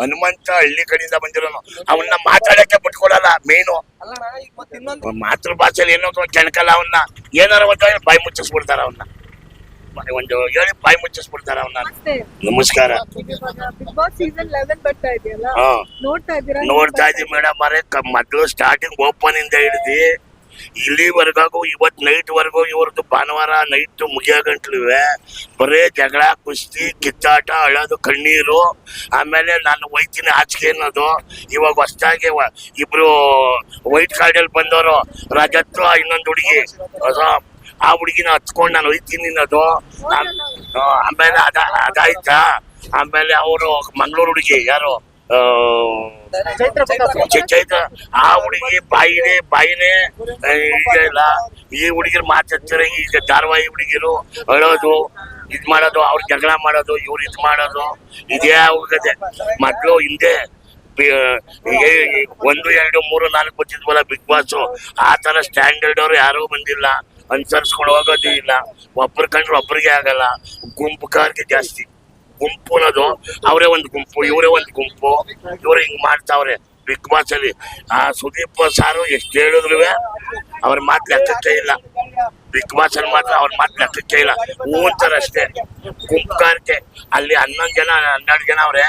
ಹನುಮಂತ ಹಳ್ಳಿ ಕಡೆಯಿಂದ ಬಂದಿರೋನು. ಅವನ್ನ ಮಾತಾಡಕ್ಕೆ ಬಿಟ್ಕೊಡಲ್ಲ ಮೇನು. ಮಾತೃಭಾಷೆಯಲ್ಲಿ ಮಾತೃ ಏನೋ ಕೆಣಕಲ್ಲ ಅವನ್ನ ಏನಾರ ಒಂದು ಬಾಯಿ ಮುಚ್ಚಿಸ್ಬಿಡ್ತಾರ ಅವನ್ನ ಒಂದು ಹೇಳಿ ಬಾಯಿ ಮುಚ್ಚಿಸ್ಬಿಡ್ತಾರ ಅವನ್ನ ನಮಸ್ಕಾರ. ನೋಡ್ತಾ ಇದ್ದೀವಿ ನೋಡ್ತಾ ಇದೀವಿ ಮೇಡಮ್ ಅರೆ ಮೊದಲು ಸ್ಟಾರ್ಟಿಂಗ್ ಓಪನ್ ಇಂದ ಹಿಡಿದು ಇಲ್ಲಿವರೆಗೂ ಇವತ್ ನೈಟ್ ವರ್ಗು ಇವ್ರದ್ದು ಭಾನುವಾರ ನೈಟ್ ಮುಗಿಯೋ ಗಂಟ್ಲಿವೆ ಬರೇ ಜಗಳ, ಕುಸ್ತಿ, ಕಿತ್ತಾಟ, ಅಳೋದು ಕಣ್ಣೀರು. ಆಮೇಲೆ ನಾನು ಒಯ್ತೀನಿ ಆಚೆಗೆ ಅನ್ನೋದು. ಇವಾಗ ಹೊಸ್ದಾಗಿ ಇಬ್ರು ವೈಟ್ ಕಾರ್ಡಲ್ಲಿ ಬಂದವರು. ರಾಜತ್ವ ಇನ್ನೊಂದು ಹುಡುಗಿ. ಆ ಹುಡುಗಿನ ಹಚ್ಕೊಂಡು ನಾನು ಒಯ್ತೀನಿ ಅನ್ನೋದು. ಆಮೇಲೆ ಅದ, ಅದಾಯ್ತಾ? ಆಮೇಲೆ ಅವರು ಮಂಗಳೂರು ಹುಡುಗಿ, ಯಾರು? ಚೈತ್ರ ಆ ಹುಡುಗಿ ಬಾಯಿನೇ ಬಾಯಿನೇ ಈಗ ಇಲ್ಲ ಈ ಹುಡುಗಿರು ಮಾತಾಡ್ತಾರೆ, ಈಗ ಧಾರವಾಹಿ ಹುಡುಗಿರು ಅಳೋದು ಇದ್ ಮಾಡೋದು, ಅವ್ರು ಜಗಳ ಮಾಡೋದು, ಇವ್ರು ಇದ್ ಮಾಡೋದು, ಇದೇ ಹೋಗದೆ ಮೊದ್ಲು ಹಿಂದೆ ಒಂದು, ಎರಡು, ಮೂರು, ನಾಲ್ಕು ಬರ್ತಿದ್ವಲ್ಲ ಬಿಗ್ ಬಾಸ್, ಆ ತರ ಸ್ಟ್ಯಾಂಡರ್ಡ್ ಅವ್ರು ಯಾರು ಬಂದಿಲ್ಲ. ಅನುಸರಿಸ್ಕೊಂಡು ಹೋಗೋದು ಇಲ್ಲ. ಒಬ್ರು ಕಂಡ್ರೆ ಒಬ್ರಿಗೆ ಆಗಲ್ಲ. ಗುಂಪು ಕಾರ್ಗೆ ಜಾಸ್ತಿ. ಗುಂಪು ಅನ್ನೋದು. ಅವರೇ ಒಂದು ಗುಂಪು, ಇವರೇ ಒಂದು ಗುಂಪು. ಇವ್ರು ಹಿಂಗ್ ಮಾಡ್ತಾವ್ರೆ. ಬಿಗ್ ಬಾಸ್ ಅಲ್ಲಿ. ಆ ಸುದೀಪ್ ಸಾರು ಎಷ್ಟು ಹೇಳಿದ್ರು ಅವ್ರ ಮಾತು ಲೆಕ್ಕಕ್ಕೆ ಇಲ್ಲ. ಬಿಗ್ ಬಾಸ್ ಮಾತ್ರ ಅವ್ರ ಮಾತು ಲೆಕ್ಕಕ್ಕೆ ಇಲ್ಲ. ಹೂ ಅಂತಾರೆ ಅಷ್ಟೇ. ಗುಂಪುಗಾರಿಕೆ. ಅಲ್ಲಿ ಹನ್ನೊಂದು ಜನ, ಹನ್ನೆರಡು ಜನ ಅವ್ರೆ.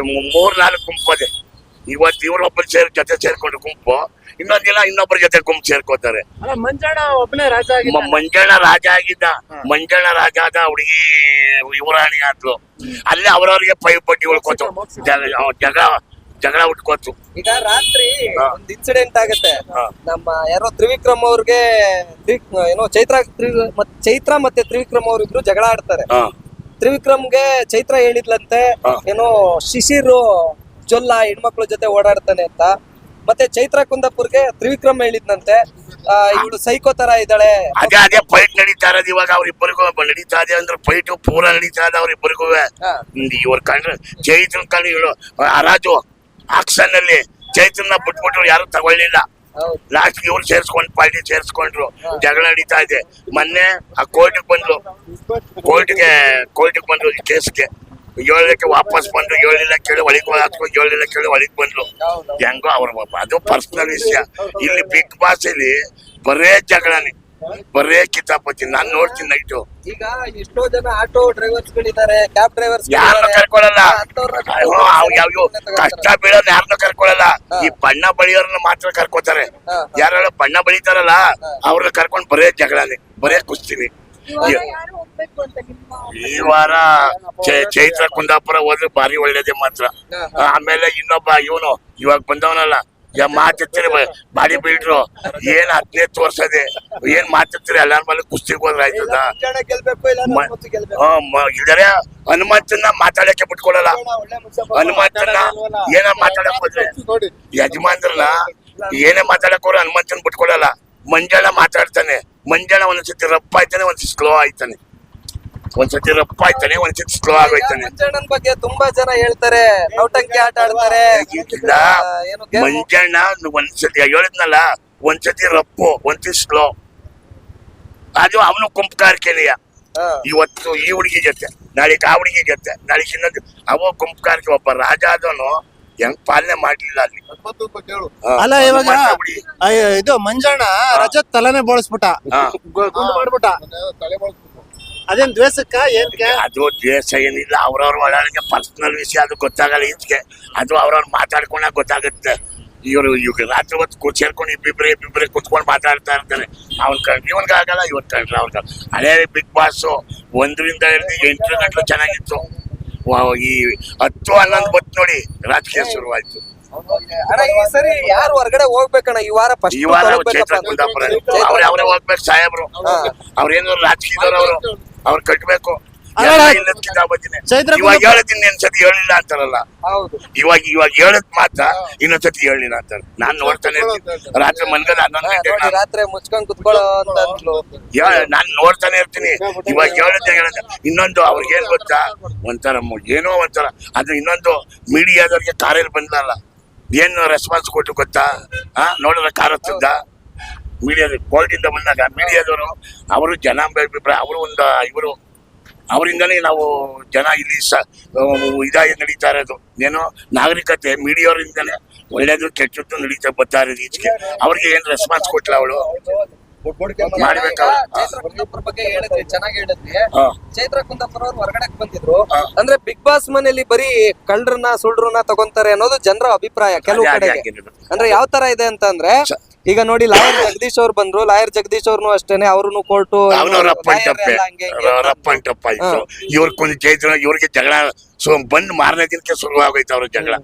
ಮೂರು ನಾಲ್ಕು ಗುಂಪು ಅದೇ. ಇವತ್ತು ಇವ್ರೊಬ್ಬರು ಸೇರ್ ಜೊತೆ ಸೇರ್ಕೊಂಡು ಗುಂಪು ಇನ್ನೊಂದ್ ದಿನ ಇನ್ನೊಬ್ಬರ ಜೊತೆ ಗುಂಪು ಸೇರ್ಕೋತಾರೆ. ಅಲ್ಲ ಮಂಜಣ್ಣ ಒಬ್ಬನೇ ರಾಜ ಮಂಜಣ್ಣ ರಾಜ ಆಗಿದ್ದ. ಮಂಜಣ್ಣ ರಾಜ ಆದ ಹುಡುಗಿ ಯುವರಾಣಿ ಆದ್ಲು. ಅಲ್ಲೇ ಅವ್ರವ್ರಿಗೆ ಪೈಪ್ ಪಟ್ಟಿ ಉಳ್ಕೋತು. ಜಗ ಅವ್ ಜಗಳ ಉಟ್ಕೋತು. ಈಗ ರಾತ್ರಿ ಒಂದು ಇನ್ಸಿಡೆಂಟ್ ಆಗತ್ತೆ. ನಮ್ಮ ಯಾರೋ ತ್ರಿವಿಕ್ರಮ್ ಅವ್ರಿಗೆ ಏನೋ ಚೈತ್ರ ಚೈತ್ರ ಮತ್ತೆ ತ್ರಿವಿಕ್ರಮ್ ಅವ್ರಿಬ್ರು ಜಗಳ ಆಡ್ತಾರೆ. ತ್ರಿವಿಕ್ರಮ್ಗೆ ಚೈತ್ರ ಹೇಳಿದ್ಲಂತೆ ಏನೋ ಶಿಶಿರು ಜೊಲ್ಲ ಹೆಣ್ಮಕ್ಳ ಜೊತೆ ಓಡಾಡ್ತಾನೆ ಅಂತ. ಮತ್ತೆ ಚೈತ್ರ ಕುಂದಾಪುರ್ಗೆ ತ್ರಿವಿಕ್ರಮ್ ಹೇಳಿದ್ನಂತೆ. ಇವಳು ಸೈಕೋ ತರ ಇದ್ದಾಳೆ. ಅದೇ ಅದೇ ಫೈಟ್ ನಡೀತಾ ಇರೋದು ಇವಾಗ ಅವ್ರಿಬ್ಬರಿಗೂ. ನಡೀತಾ ಇದೆ ಅಂದ್ರೆ ಫೈಟ್ ಪೂರ ನಡೀತಾ ಇದೆ ಅವ್ರಿಬ್ಬರಿಗೂ. ಇವ್ರ ಕಂಡ್ರೆ ಚೈತ್ರ ಕಂಡು ಇವಳು ಹರಾಜು ಆಕ್ಷನ್ ಅಲ್ಲಿ ಚೈತ್ರನ್ನ ಬಿಟ್ಬಿಟ್ಟು ಯಾರು ತಗೊಳ್ಳಿಲ್ಲ. ಹೌದು. ಲಾಸ್ಟ್ ಇವ್ರು ಸೇರ್ಸ್ಕೊಂಡ್ ಪಾರ್ಟಿ ಸೇರ್ಸ್ಕೊಂಡ್ರು. ಜಗಳ ನಡೀತಾ ಇದೆ. ಮೊನ್ನೆ ಆ ಕೋರ್ಟ್ಗೆ ಬಂದ್ರು ಕೋರ್ಟ್ಗೆ ಕೋರ್ಟ್ಗೆ ಬಂದ್ರು ಈ ಕೇಸ್ಗೆ ಏಳಕ್ಕೆ ವಾಪಸ್ ಬಂದ್ರು ಏಳಿಲ್ಲ ಕೇಳಿ ಒಳಗೆ ಹಾಕ್ಕೊಂಡು ಏಳಿಲ್ಲ ಕೇಳಿ ಒಳಗೆ ಬಂದ್ರು. ಹೆಂಗೋ ಅವ್ರ ಅದು ಪರ್ಸನಲ್ ವಿಷಯ. ಇಲ್ಲಿ ಬಿಗ್ ಬಾಸ್ ಅಲ್ಲಿ ಬರೇ ಜಗಳನೆ ಬರೇ ಕಿತ್ತಾಪತಿ ನಾನ್ ನೋಡ್ತೀನಿ ನೈಟು ಈಗ ಎಷ್ಟೋ ಜನ ಆಟೋ ಡ್ರೈವರ್ಸ್ ಗಳಿದ್ದಾರೆ ಕ್ಯಾಬ್ ಡ್ರೈವರ್ಸ್ ಯಾರನ್ನ ಕರ್ಕೊಳಲ್ಲ. ಯಾವ ಕಷ್ಟ ಬೀಳೋದ್ ಯಾರನ್ನ ಕರ್ಕೊಳ್ಳಲ್ಲ ಈ ಬಣ್ಣ ಬಳಿಯೋರನ್ನ ಮಾತ್ರ ಕರ್ಕೋತಾರೆ. ಯಾರು ಬಣ್ಣ ಬಳಿತಾರಲ್ಲ ಅವ್ರನ್ನ ಕರ್ಕೊಂಡ್ ಬರೇ ಜಗಳನೆ ಬರೇ ಕುಸ್ತೀನಿ. ಈ ವಾರ ಚೈ- ಚೈತ್ರ ಕುಂದಾಪುರ ಹೋದ್ರೆ ಭಾರಿ ಒಳ್ಳೇದೇ ಮಾತ್ರ. ಆಮೇಲೆ ಇನ್ನೊಬ್ಬ ಇವನು ಇವಾಗ ಬಂದವನಲ್ಲ. ಯಾ ಮಾತಿರ್ತೀರಿ ಬಾಡಿ ಬಿಲ್ಡ್ರು ಏನ್ ಹದಿನೈದು ತೋರ್ಸದೆ ಏನ್ ಮಾತಿರ್ತೀರಿ ಎಲ್ಲಾರ ಮೇಲೆ ಕುಸ್ತಿಗೆ ಹೋದ್ರೆ ಆಯ್ತದ? ಮಂಜಣ್ಣ ಗೆಲ್ಬೇಕು ಇಲ್ಲ ಮ- ಗೆಲ್ಬೇಕು. ಹಾ, ಮ- ಇಲ್ದರೆ ಹನುಮಂತನ್ನ ಮಾತಾಡಕ್ಕೆ ಬಿಟ್ಕೊಳಲ್ಲ. ಹನುಮಂತನ್ನ ಏನ ಮಾತಾಡಕ್ ಹೋದ್ರೆ? ಯಜಮಾನ್ರನ್ನ ಏನೇ ಮಾತಾಡಕ್ ಹೋದ್ರೆ ಹನುಮಂತನ್ ಬಿಟ್ಕೊಡಲ್ಲ ಮಂಜಾಳ ಮಾತಾಡ್ತಾನೆ. ಮಂಜಣ್ಣ ಒಂದ್ಸತಿ ರಪ್ಪ ಆಯ್ತಾನೆ ಒಂದ್ಸತಿ ಸ್ಲೋ ಆಯ್ತಾನೆ. ಒಂದ್ಸತಿ ರಪ್ಪ ಆಯ್ತಾನೆ ಒಂದ್ಸತಿ ಸ್ಲೋ ಆಗೋಯ್ತಾನೆ ಮಂಜಣ್ಣನ ಬಗ್ಗೆ ತುಂಬಾ ಜನ ಹೇಳ್ತಾರೆ ನೌಟಂಕಿ ಆಟ ಆಡ್ತಾರೆ. ಇಲ್ಲ ಆ, ಏನು game- ಮಂಜಣ್ಣ ಒಂದ್ಸತಿ ಹೇಳಿದ್ನಲ್ಲ ಒಂದ್ಸತಿ ರಪ್ಪು ಒಂದ್ಸತಿ ಸ್ಲೋ. ಅದು ಅವನು ಕುಂಪಕಾರಿಕೆನೆಯ ಹಾ. ಇವತ್ತು ಈ ಹುಡುಗಿ ಜೊತೆ ನಾಳೆ ಆ ಹುಡುಗಿ ಜೊತೆ ನಾಳೆ ಇನ್ನೊಂದು ಅವ ಕುಂಪ್ಕಾರಕ್ಕೆ ಒಬ್ಬ ರಾಜ ಆದವನು ಹೆಂಗ್ ಪಾಲನೆ ಮಾಡ್ಲಿಲ್ಲ ಅಲ್ಲಿ? ಅಲ್ಲ ಇವಾಗ. ಅಯ್ಯೋ, ಇದು ಮಂಜಣ್ಣ ರಜತ್ ತಲೆನೇ ಬೋಳಿಸ್ಬಿಟ್ಟ. ಹಾ. ಗು- ಗುಂಡು ಮಾಡ್ಬಿಟ್ಟ. ಅದೇನ್ ದ್ವೇಷಕ್ಕ ಏನ್ಕೆ? ಅದು ದ್ವೇಷ ಏನಿಲ್ಲ ಅವ್ರವ್ರ ಒಳಗೆ ಪರ್ಸನಲ್ ವಿಷಯ ಅದು ಗೊತ್ತಾಗಲ್ಲ ಈಚೆಗೆ. ಅದು ಅವ್ರವ್ರ ಮಾತಾಡ್ಕೊಂಡ ಗೊತ್ತಾಗುತ್ತೆ. ಇವರು ಇವಾಗ ರಾತ್ರಿ ಹೊತ್ತು ಕೂತ್ ಸೇರ್ಕೊಂಡು ಇಬ್ಬಿಬ್ರೆ ಇಬ್ಬಿಬ್ರೆ ಕುತ್ಕೊಂಡು ಮಾತಾಡ್ತಾ ಇರ್ತಾರೆ. ಅವ್ನ್ ಕಂಡ್ರೆ ಇವನ್ಗೆ ಆಗಲ್ಲ ಇವತ್ತು ಕಂಡ್ರೆ ಅವ್ರಿಗೆ ಹಳೆ ಬಿಗ್ ಬಾಸ್ ಒಂದ್ರಿಂದ ಹಿಡಿದು ಎಂಟು ಗಂಟಲು ಚೆನ್ನಾಗಿತ್ತು. ಈ ಹತ್ತು ಹನ್ನೊಂದು ಬತ್ ನೋಡಿ ರಾಜಕೀಯ ಶುರುವಾಯ್ತು. ಅಣ್ಣ ಈ ಸರಿ ಯಾರು ಹೊರಗಡೆ ಹೋಗ್ಬೇಕಣ್ಣ? ಈ ವಾರ ಫಸ್ಟ್ ಈ ವಾರ ಚೈತ್ರ ಕುಂದಾಪುರ ಅವ್ರೆ ಅವರೇ ಹೋಗ್ಬೇಕು ಸಾಹೇಬ್ರು. ಅವ್ರೇನು ರಾಜಕೀಯದವ್ರು ಅವ್ರು. ಅವ್ರು ಕಟ್ಬೇಕು. ಚೈತ್ರ ಇವಾಗ ಹೇಳದಿನ್ ಇನ್ನೊಂದ್ಸತಿ ಹೇಳಿಲ್ಲ ಅಂತಾರಲ್ಲ. ಇವಾಗ ಇವಾಗ ಹೇಳದ್ ಮಾತ್ರ ಇನ್ನೊಂದ್ಸತಿ ಹೇಳಿಲ್ಲ ಅಂತಾರೆ. ನಾನ್ ನೋಡ್ತಾನೆ ಇರ್ತೀನಿ. ರಾತ್ರಿ ಮನ್ಗದ ಹನ್ನೊಂದು ರಾತ್ರಿ ಮುಚ್ಕೊಂಡ್ ಕುತ್ಕೊಳ್ಳೋ ನಾನ್ ನೋಡ್ತಾನೆ ಇರ್ತೀನಿ. ಇವಾಗ ಹೇಳದ್ದೆ ಹೇಳದ ಇನ್ನೊಂದು ಅವ್ರಿಗೆ ಏನ್ ಗೊತ್ತಾ? ಒಂಥರ ಏನೋ ಒಂಥರ. ಅದು ಇನ್ನೊಂದು ಮೀಡಿಯಾದವ್ರಿಗೆ ಕಾರಲ್ಲಿ ಬಂದಲ್ಲ ಏನ್ ರೆಸ್ಪಾನ್ಸ್ ಕೊಟ್ಟು ಗೊತ್ತಾ? ಹಾ ನೋಡಿದ್ರೆ ಕಾರ್ ಹತ್ತಿದ್ದ? ಮೀಡಿಯಾದ ಕೋರ್ಟಿಂದ ಬಂದಾಗ ಮೀಡಿಯಾದವರು ಅವರು ಜನಾಭಿಪ್ರಾಯ ಅವರು ಒಂದು ಇವರು ಅವರಿಂದನೇ ನಾವು ಜನ ಇಲ್ಲಿ ಸ ಇದಾಗಿ ನಡೀತಾ ಇರೋದು. ಏನೋ ನಾಗರಿಕತೆ ಮೀಡಿಯಾವರಿಂದಲೇ ಒಳ್ಳೇದು ಕೆಟ್ಟದ್ದು ನಡೀತಾ ಬರ್ತಾ ಇರೋದು ಈಚೆಗೆ. ಅವ್ರಿಗೆ ಏನು ರೆಸ್ಪಾನ್ಸ್ ಕೊಟ್ಲ ಅವಳು? ಚೈತ್ರ ಕುಂದಾಪುರ ಬಗ್ಗೆ ಹೇಳಿದ್ರಿ ಚೆನ್ನಾಗಿ ಹೇಳಿದ್ರಿ. ಹಾ. ಚೈತ್ರ ಅವ್ರು ಹೊರಗಡೆ ಬಂದಿದ್ರು. ಅಂದ್ರೆ ಬಿಗ್ ಬಾಸ್ ಮನೆಯಲ್ಲಿ ಬರೀ ಕಳ್ಳರನ್ನ ಸುಳ್ರನ್ನ ತಗೊಂತಾರೆ ಅನ್ನೋದು ಜನರ ಅಭಿಪ್ರಾಯ ಕೆಲವು ಆಗಿರೋದು. ಅಂದ್ರೆ ಯಾವ ತರ ಇದೆ ಅಂತ ಅಂದ್ರೆ ಈಗ ನೋಡಿ ಲಾಯರ್ ಜಗದೀಶ್ ಅವ್ರು ಬಂದ್ರು. ಲಾಯರ್ ಜಗದೀಶ್ ಅವ್ರನ್ನು ಅಷ್ಟೇನೆ ಅವ್ರು ಕೋರ್ಟು ಅವನು ಟಪ್ಪೆ ಟಪ್ಪ ಆಯ್ತು. ಇವ್ರಿಗೆ ಜಗಳ ಸೊ ಬಂದ್ ಮಾರನೇ ದಿನಕ್ಕೆ ಶುರು ಆಗೋಯ್ತು ಅವ್ರ ಜಗಳ.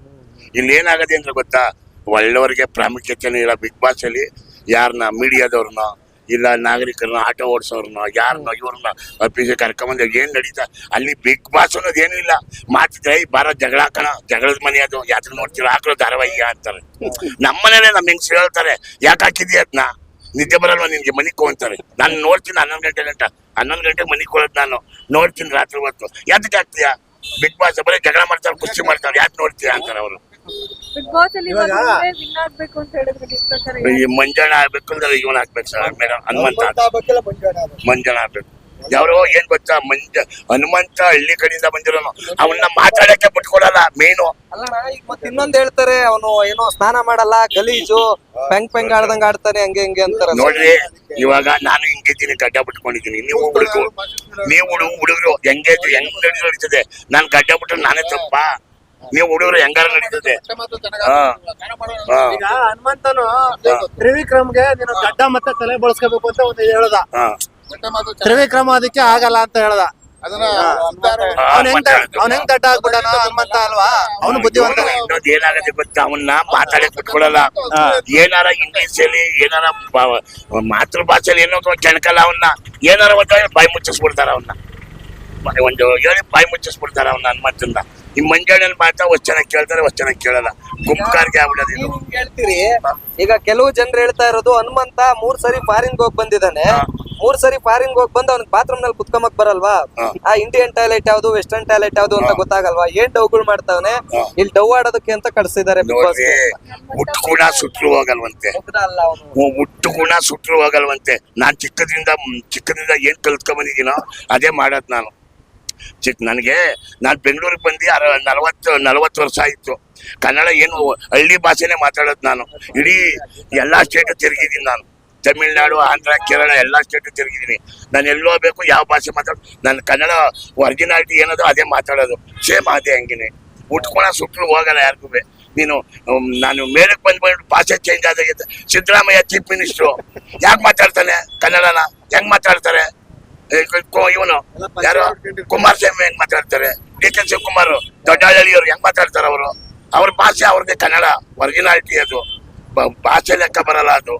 ಇಲ್ಲಿ ಏನಾಗದೆ ಅಂದ್ರೆ ಗೊತ್ತಾ ಒಳ್ಳೆಯವ್ರಿಗೆ ಪ್ರಾಮುಖ್ಯತೆನೇ ಇಲ್ಲ. ಬಿಗ್ ಬಾಸ್ ಅಲ್ಲಿ ಯಾರನ್ನ ಮೀಡಿಯಾದವ್ರನ್ನ ಇಲ್ಲ, ನಾಗರಿಕರನ್ನ ಆಟೋ ಓಡಿಸೋರ್ನ ಯಾರನ್ನ ಇವ್ರನ್ನ ಅಪ್ಪಿಗೆ ಕರ್ಕೊಂಬಂದ ಏನ್ ನಡೀತಾ? ಅಲ್ಲಿ ಬಿಗ್ ಬಾಸ್ ಅನ್ನೋದು ಏನೂ ಇಲ್ಲ. ಮಾತಿದ್ರೆ ಬಾರ, ಜಗಳ ಹಾಕೋಣ ಜಗಳದ ಮನೆ ಅದು, ಯಾತ್ರ ನೋಡ್ತೀರ? ಹಾಕೋ ಧಾರಾವಾಹಿ ಅಂತಾರೆ. ನಮ್ಮನೇಲೆ ನಮ್ ಹೆಂಗ್ಸ್ ಹೇಳ್ತಾರೆ, ಯಾಕೆ ಹಾಕಿದ್ಯ ಅದನ್ನ ನಿದ್ದೆ ಬರಲ್ವಾ ನಿನ್ಗೆ? ಮನಿಗ್ ಅಂತಾರೆ. ನಾನು ನೋಡ್ತೀನಿ ಹನ್ನೊಂದು ಗಂಟೆ ಗಂಟ. ಹನ್ನೊಂದು ಗಂಟೆಗೆ ಮನಿಗ್ ಕೊಡೋದು ನಾನು. ನೋಡ್ತೀನಿ ರಾತ್ರಿ ಹೊತ್ತು. ಯಾತಕ್ಕೆ ಆಗ್ತೀಯಾ ಬಿಗ್ ಬಾಸ್ ಬರೀ ಜಗಳ ಮಾಡ್ತಾರೆ ಖುಷಿ ಮಾಡ್ತಾರೆ ಯಾಕೆ ನೋಡ್ತೀಯಾ? ಅಂತಾರೆ ಅವರು. ಬಿಗ್ ಬಾಸ್ ಅಲ್ಲಿ ಇವಾಗ- ವಿನ್ ಆಗ್ಬೇಕು ಅಂತ ಹೇಳಿದ್ರೆ ಈ ಯಾರು? ಮಂಜಣ್ಣ ಆಗ್ಬೇಕು ಅಂದ್ರೆ ಇವನ್ ಹಾಕ್ಬೇಕು ಸರ್ ಮೇಡಮ್ ಹನುಮಂತ ಮಂಜಾಣ ಆಗ್ಬೇಕು. ಆಗ್ಬೇಕು. ಯಾರೋ ಏನ್ ಗೊತ್ತಾ ಮಂಜ ಹನುಮಂತ ಹಳ್ಳಿ ಕಡೆಯಿಂದ ಬಂದಿರೋನು. ಅವನ್ನ ಮಾತಾಡಕ್ಕೆ ಬಿಟ್ಕೊಡಲ್ಲ ಮೇನು ಅಲ್ಲಣ್ಣ ಈಗ ಮತ್ತೆ ಇನ್ನೊಂದ್ ಹೇಳ್ತಾರೆ ಅವನು ಏನೋ ಸ್ನಾನ ಮಾಡಲ್ಲ ಗಲೀಜು ಪೆಂಗ್ ಪೆಂಗ್ ಆಡ್ದಂಗ್ ಆಡ್ತಾನೆ ಹಂಗೆ ಹಿಂಗೆ ಅಂತಾರೆ. ನೋಡ್ರಿ ಇವಾಗ ನಾನು ಹಿಂಗಿದ್ದೀನಿ ಗಡ್ಡ ಬಿಟ್ಕೊಂಡಿದ್ದೀನಿ. ನೀವು ಹುಡುಗರು. ನೀವು ಹುಡುಗು ಹುಡುಗರು ಹೆಂಗೆ ಹೆಂಗ್ ನಡಿ ನಡೀತದೆ? ನಾನ್ ಗಡ್ಡ ಬಿಟ್ರೆ ನಾನೇ ತಪ್ಪ? ನೀವು ಹುಡುಗರು ಹೆಂಗಾರ ನಡೀತದೆ ಹಾ. ಹಾ. ಈಗ ಹನುಮಂತನು ತ್ರಿವಿಕ್ರಮ್ಗೆ ನೀನು ಗಡ್ಡ ಮತ್ತೆ ತಲೆ ಬಳಸ್ಕೋಬೇಕು ಅಂತ ಒಂದು ಹೇಳ್ದ. ಹಾ. ತ್ರಿವಿಕ್ರಮ ಅದಕ್ಕೆ ಆಗಲ್ಲ ಅಂತ ಹೇಳ್ದ. ಅವ್ನ ಹೆಂಗ್. ಅವ್ನ ಹೆಂಗ್ ಗಡ್ಡ ಆಗ್ಬಿಟ್ಟಾನ? ಹನುಮಂತ ಅಲ್ವಾ? ಅವನು ಬುದ್ಧಿವಂತ. ಇನ್ನೊಂದ್ ಏನಾಗತ್ತೆ ಗೊತ್ತಾ? ಅವನ್ನ ಮಾತಾಡಕ್ ಬಿಟ್ಕೊಡಲ್ಲ ಏನಾರ ಇಂಗ್ಲಿಷ್ ಅಲ್ಲಿ ಏನಾರ ಮಾತೃ ಭಾಷೆಯಲ್ಲಿ ಏನೋ ಕೆಣಕಲ್ಲ ಅವನ್ನ ಏನಾರ ಒಂದ್ ಬಾಯಿ ಮುಚ್ಚಿಸ್ಬಿಡ್ತಾರ ಅವನ್ನ ಒಂದು ಹೇಳಿ ಬಾಯಿ ಮುಚ್ಚಿಸ್ಬಿಡ್ತಾರ ಅವನ್ನ ಹನುಮಂತನ್ನ ಈ ಮಂಜಾಳಲ್ಲಿ ಮಾತ್ರ ವಚನ ಚೆನ್ನಾಗಿ ಕೇಳ್ತಾರೆ ವಚನ ಚೆನ್ನಾಗಿ ಕೇಳಲ್ಲ. ಗುಂಪ್ಕಾರ್ಗೆ ಆಗ್ಬಿಡೋದು ಇದು. ನೀವು ಹಿಂಗ್ ಹೇಳ್ತೀರಿ ಈಗ ಕೆಲವು ಜನರು ಹೇಳ್ತಾ ಇರೋದು ಹನುಮಂತ ಮೂರ್ ಸರಿ ಫಾರಿನ್ ಹೋಗ್ ಬಂದಿದ್ದಾನೆ. ಮೂರ್ ಸರಿ ಫಾರಿನ್ ಹೋಗ್ ಬಂದು ಅವ್ನಿಗೆ ಬಾತ್ರೂಮ್ನಲ್ಲಿ ಕುತ್ಕೊಂಬಕ್ ಬರಲ್ವಾ? ಹಾ. ಆ ಇಂಡಿಯನ್ ಟಾಯ್ಲೆಟ್ ಯಾವ್ದು ವೆಸ್ಟರ್ನ್ ಟಾಯ್ಲೆಟ್ ಯಾವ್ದು ಅಂತ ಗೊತ್ತಾಗಲ್ವಾ? ಏನ್ ಡೌಗಳು ಮಾಡ್ತಾವನೆ? ಹಾ. ಇಲ್ಲಿ ಡೌ ಆಡೋದಕ್ಕೆ ಅಂತ ಕಳ್ಸಿದ್ದಾರೆ ಬಿಗ್ ಬಾಸ್ ನೋಡ್ರಿ ಹುಟ್ಟು ಕೂಡ ಸುಟ್ರು ಹೋಗಲ್ವಂತೆ. ಅಲ್ಲ ಅವನು. ಹುಟ್ಟು ಗುಣ ಸುಟ್ರು ಹೋಗಲ್ವಂತೆ. ನಾನ್ ಚಿಕ್ಕದ್ರಿಂದ ಚಿಕ್ಕದಿಂದ ಚಿಕ್ಕದ್ರಿಂದ ಏನ್ ಕಲ್ತ್ಕೊಂಡ್ ಬಂದಿದ್ದೀನೋ ಅದೇ ಮಾಡೋದ್ ನಾನು. ಚಿಕ್ಕ ನನಗೆ ನಾನು ಬೆಂಗಳೂರಿಗೆ ಬಂದು ಅರ ನಲವತ್ತು ನಲವತ್ತು ವರ್ಷ ಆಯಿತು. ಕನ್ನಡ ಏನು ಹಳ್ಳಿ ಭಾಷೆನೇ ಮಾತಾಡೋದು ನಾನು. ಇಡೀ ಎಲ್ಲ ಸ್ಟೇಟ್ ತಿರುಗಿದ್ದೀನಿ ನಾನು. ತಮಿಳ್ನಾಡು, ಆಂಧ್ರ, ಕೇರಳ ಎಲ್ಲ ಸ್ಟೇಟ್ ತಿರುಗಿದ್ದೀನಿ ನಾನು ಎಲ್ಲೋ ಬೇಕು ಯಾವ ಭಾಷೆ ಮಾತಾಡ್ ನನ್ನ ಕನ್ನಡ ಒರಿಜಿನಾಲಿಟಿ ಏನದೋ ಅದೇ ಮಾತಾಡೋದು. ಸೇಮ್ ಅದೇ ಹಂಗಿನೇ. ಉಟ್ಕೊಳ ಸುಟ್ಟರು ಹೋಗಲ್ಲ ಯಾರಿಗೂ ನೀನು ನಾನು ಮೇಲಕ್ಕೆ ಬಂದ್ಬಿಟ್ಟು ಭಾಷೆ ಚೇಂಜ್ ಆದಾಗೈತೆ ಸಿದ್ದರಾಮಯ್ಯ ಚೀಫ್ ಮಿನಿಸ್ಟ್ರು ಯಾಕೆ ಮಾತಾಡ್ತಾನೆ ಕನ್ನಡನ? ಹೆಂಗ್ ಮಾತಾಡ್ತಾರೆ? ಇವನು. ಯಾರು? ಕುಮಾರಸ್ವಾಮಿ ಹೆಂಗ್ ಮಾತಾಡ್ತಾರೆ? ಡಿ ಕೆ ಶಿವಕುಮಾರ್ ದೊಡ್ಡಹಳ್ಳಿಯವರು ಹೆಂಗ್ ಮಾತಾಡ್ತಾರೆ ಅವರು? ಅವ್ರ ಭಾಷೆ ಅವ್ರಿಗೆ ಕನ್ನಡ ಒರಿಜಿನಾಲಿಟಿ ಅದು. ಭಾಷೆ ಲೆಕ್ಕ ಬರಲ್ಲ ಅದು.